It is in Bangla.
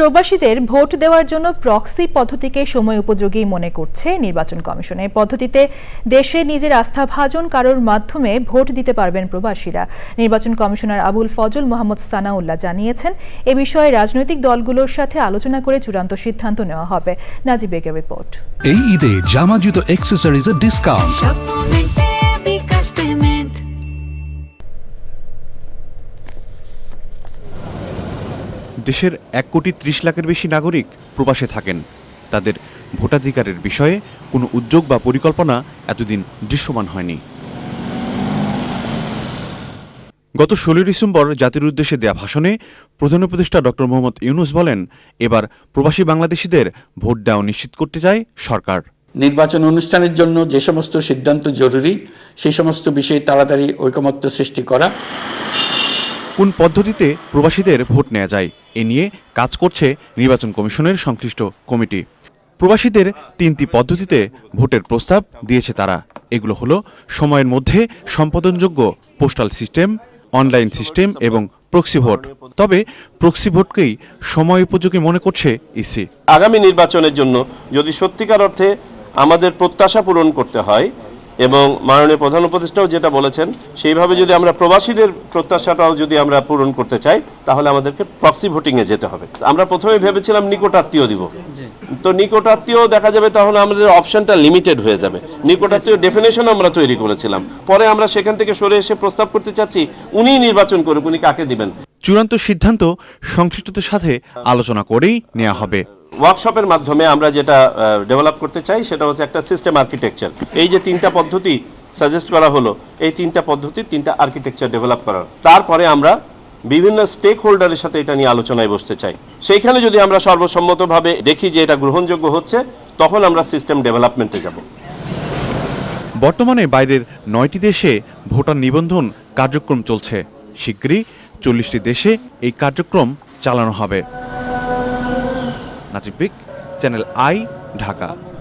প্রবাসীদের ভোট দেওয়ার জন্য প্রক্সি পদ্ধতিকে সময় উপযোগী মনে করছে নির্বাচন কমিশন। এই পদ্ধতিতে দেশে নিজের আস্থাভাজন কারোর মাধ্যমে ভোট দিতে পারবেন প্রবাসীরা। নির্বাচন কমিশনার আবুল ফজল মোহাম্মদ সানাউল্লাহ জানিয়েছেন এ বিষয়ে রাজনৈতিক দলগুলোর সাথে আলোচনা করে চূড়ান্ত সিদ্ধান্ত নেওয়া হবে। নাজিব বেগের রিপোর্ট। এই ঈদে জামা জুতো অ্যাক্সেসরিজের ডিসকাউন্ট দেশের এক কোটি ত্রিশ লাখের বেশি নাগরিক প্রবাসে থাকেন। তাদের ভোটাধিকারের বিষয়ে কোনো উদ্যোগ বা পরিকল্পনা এতদিন দৃশ্যমান হয়নি। গত ষোলোই ডিসেম্বর জাতির উদ্দেশ্যে দেয়া ভাষণে প্রধান উপদেষ্টা ডক্টর মোহাম্মদ ইউনুস বলেন, এবার প্রবাসী বাংলাদেশিদের ভোট দেওয়া নিশ্চিত করতে চায় সরকার। নির্বাচন অনুষ্ঠানের জন্য যে সমস্ত সিদ্ধান্ত জরুরি, সেই সমস্ত বিষয়ে তাড়াতাড়ি ঐকমত্য সৃষ্টি করা কোন পদ্ধতিতে প্রবাসীদের ভোট নেওয়া যায়? এ নিয়ে কাজ করছে নির্বাচন কমিশনের সংশ্লিষ্ট কমিটি। প্রবাসীদের তিনটি পদ্ধতিতে ভোটের প্রস্তাব দিয়েছে তারা। এগুলো হলো সময়ের মধ্যে সম্পাদনযোগ্য পোস্টাল সিস্টেম, অনলাইন সিস্টেম এবং প্রক্সি ভোট। তবে প্রক্সি ভোটকেই সময় উপযোগী মনে করছে ইসি। আগামী নির্বাচনের জন্য যদি সত্যিকার অর্থে আমাদের প্রত্যাশা পূরণ করতে হয় এবং মাননীয় প্রধান উপদেষ্টাও যেটা বলেছেন সেইভাবে যদি আমরা প্রবাসীদের প্রত্যাশাটাও যদি আমরা পূরণ করতে চাই তাহলে আমাদেরকে প্রক্সি ভোটিং এ যেতে হবে। আমরা প্রথমে ভেবেছিলাম নিকটাত্মীয় দিব। তো নিকটাত্মীয় দেখা যাবে তাহলে আমাদের অপশনটা লিমিটেড হয়ে যাবে। নিকটাত্মীয় ডেফিনেশন আমরা তৈরি করেছিলাম। পরে আমরা সেখান থেকে সরে এসে প্রস্তাব করতে চাচ্ছি উনিই নির্বাচন করুক উনি কাকে দিবেন? চূড়ান্ত সিদ্ধান্ত সংশ্লিষ্টদের সাথে আলোচনা করেই নেওয়া হবে। ওয়ার্কশপের মাধ্যমে আমরা যেটা ডেভেলপ করতে চাই সেটা হচ্ছে একটা সিস্টেম আর্কিটেকচার এই যে তিনটা পদ্ধতি সাজেস্ট করা হলো, এই তিনটা পদ্ধতি তিনটা আর্কিটেকচার ডেভেলপ করার। তারপরে আমরা বিভিন্ন স্টেক হোল্ডারের সাথে এটা নিয়ে আলোচনায় বসতে চাই। সেইখানে যদি আমরা সর্বসম্মতভাবে দেখি যে এটা গ্রহণযোগ্য হচ্ছে, তখন আমরা সিস্টেম ডেভেলপমেন্টে যাব। বর্তমানে বাইরের নয়টি দেশে ভোটার নিবন্ধন কার্যক্রম চলছে। শিগগিরই চল্লিশটি দেশে এই কার্যক্রম চালানো হবে। নাজিব বিক চ্যানেল আই ঢাকা।